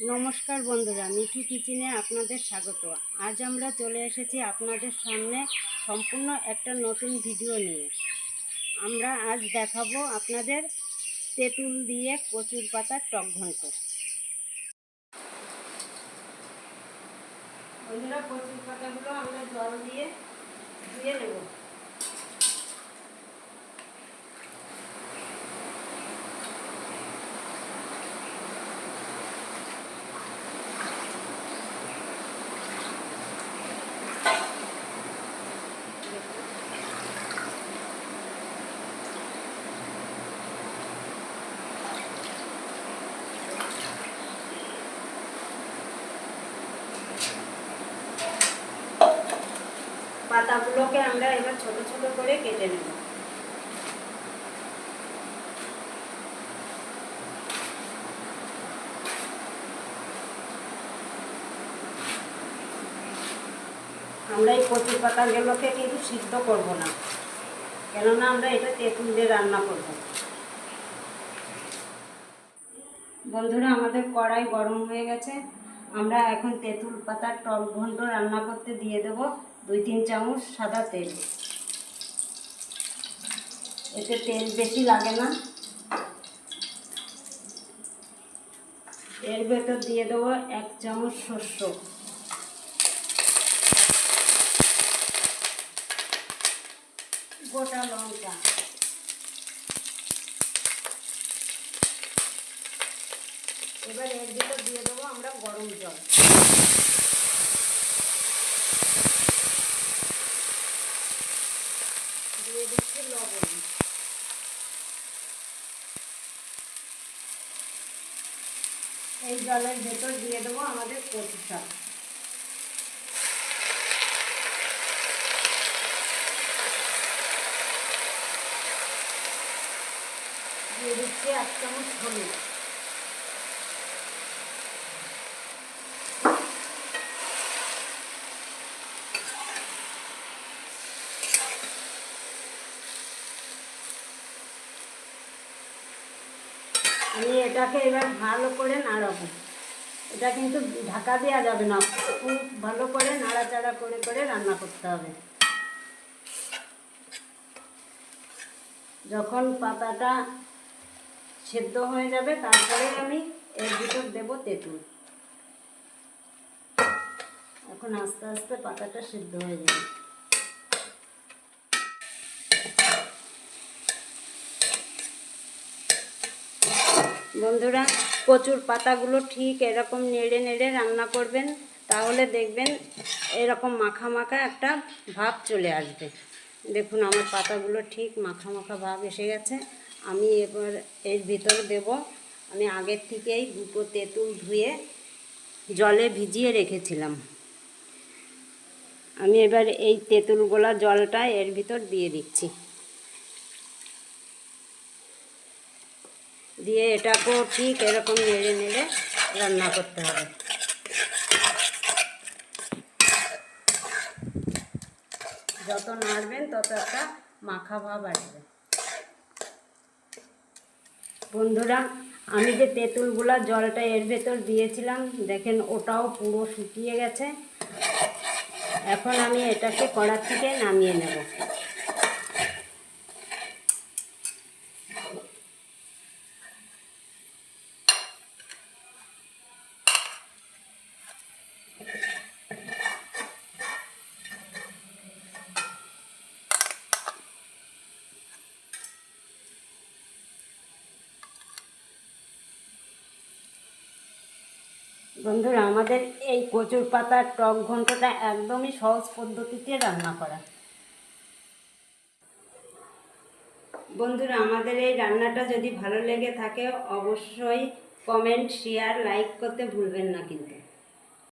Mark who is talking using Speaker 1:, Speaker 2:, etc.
Speaker 1: নমস্কার বন্ধুরা, মিঠি কিচেনে আপনাদের স্বাগত। আজ আমরা চলে এসেছি আপনাদের সামনে সম্পূর্ণ একটা নতুন ভিডিও নিয়ে। আমরা আজ দেখাবো আপনাদের তেঁতুল দিয়ে কচুর পাতার টক ঘন্ট। বন্ধুরা, কচুর পাতাগুলো আমরা জল দিয়ে ধুয়ে নেব। পাতাগুলোকে আমরা এবার ছোট ছোট করে কেটে নেব। আমরা এই কচি পাতাগুলোকে কিন্তু সিদ্ধ করব না, কেননা আমরা এটা তেঁতুল দিয়ে রান্না করব। বন্ধুরা, আমাদের কড়াই গরম হয়ে গেছে। আমরা এখন তেঁতুল পাতার টক ঘন্ট রান্না করতে দিয়ে দেব। দুই তিন চামচ সাদা তেল। এতে তেল বেশি লাগে না। এর ভেতর দিয়ে দেবো এক চামচ শস্য। গোটা লঙ্কা। এবার এর ভিতর দিয়ে দেবো আমরা গরম জল। এই জলের ভেতর দিয়ে দেবো আমাদের কচু শাক। দিয়ে দিচ্ছি এক চামচ হলুদ। আমি এটাকে এবার ভালো করে নাড়াবো। এটা কিন্তু ঢাকা দেওয়া যাবে না। খুব ভালো করে নাড়াচাড়া করে করে রান্না করতে হবে। যখন পাতাটা সেদ্ধ হয়ে যাবে, তারপরে আমি এর ভিতর দেবো তেঁতুল। এখন আস্তে আস্তে পাতাটা সেদ্ধ হয়ে যাবে। বন্ধুরা, কচুর পাতাগুলো ঠিক এরকম নেড়ে নেড়ে রান্না করবেন, তাহলে দেখবেন এরকম মাখা মাখা একটা ভাব চলে আসবে। দেখুন, আমার পাতাগুলো ঠিক মাখা মাখা ভাব এসে গেছে। আমি এবার এর ভিতরে দেব। আমি আগের থেকেই দুটো তেঁতুল ধুয়ে জলে ভিজিয়ে রেখেছিলাম। আমি এবার এই তেঁতুলগুলা জলটা এর ভিতর দিয়ে দিচ্ছি। দিয়ে এটাকেও ঠিক এরকম নেড়ে নেড়ে রান্না করতে হবে। যত নাড়বেন তত একটা মাখা ভাব আসবে। বন্ধুরা, আমি যে তেঁতুলগুলা জলটা এর ভেতর দিয়েছিলাম, দেখেন ওটাও পুরো শুকিয়ে গেছে। এখন আমি এটাকে কড়ার থেকে নামিয়ে নেব। বন্ধুরা, আমাদের এই কচুর পাতার টক ঘন্টটা একদমই সহজ পদ্ধতিতে রান্না করা। বন্ধুরা, আমাদের এই রান্নাটা যদি ভালো লেগে থাকে, অবশ্যই কমেন্ট, শেয়ার, লাইক করতে ভুলবেন না কিন্তু।